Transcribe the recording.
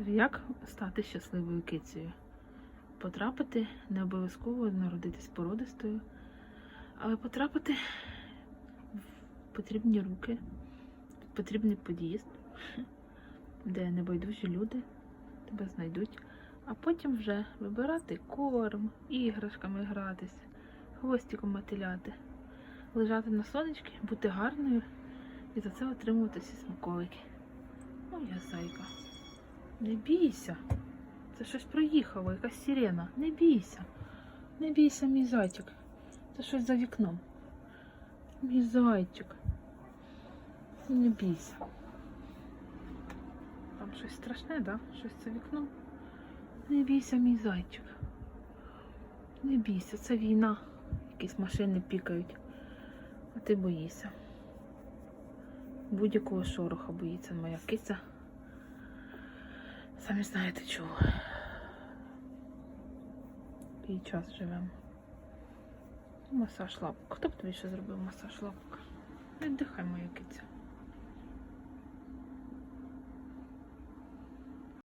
Як стати щасливою кицею? Потрапити не обов'язково народитись породистою, але потрапити в потрібні руки, в потрібний під'їзд, де небайдужі люди тебе знайдуть, а потім вже вибирати корм, іграшками гратись, хвостиком мотиляти, лежати на сонечки, бути гарною і за це отримувати всі смаколики. Моя зайка. Не бійся. Це щось проїхало, якась сирена. Не бійся. Не бійся, мій зайчик. Це щось за вікном. Мій зайчик. Не бійся. Там щось страшне, да? Щось за вікном. Не бійся, мій зайчик. Не бійся, це війна. Якісь машини пікають. А ти боїшся. Будь-якого шороха боїться моя киця. Самі знаєте чого. Який час живемо. Масаж лапок. Хто б тобі ще зробив масаж лапок? Віддихай, моя киця.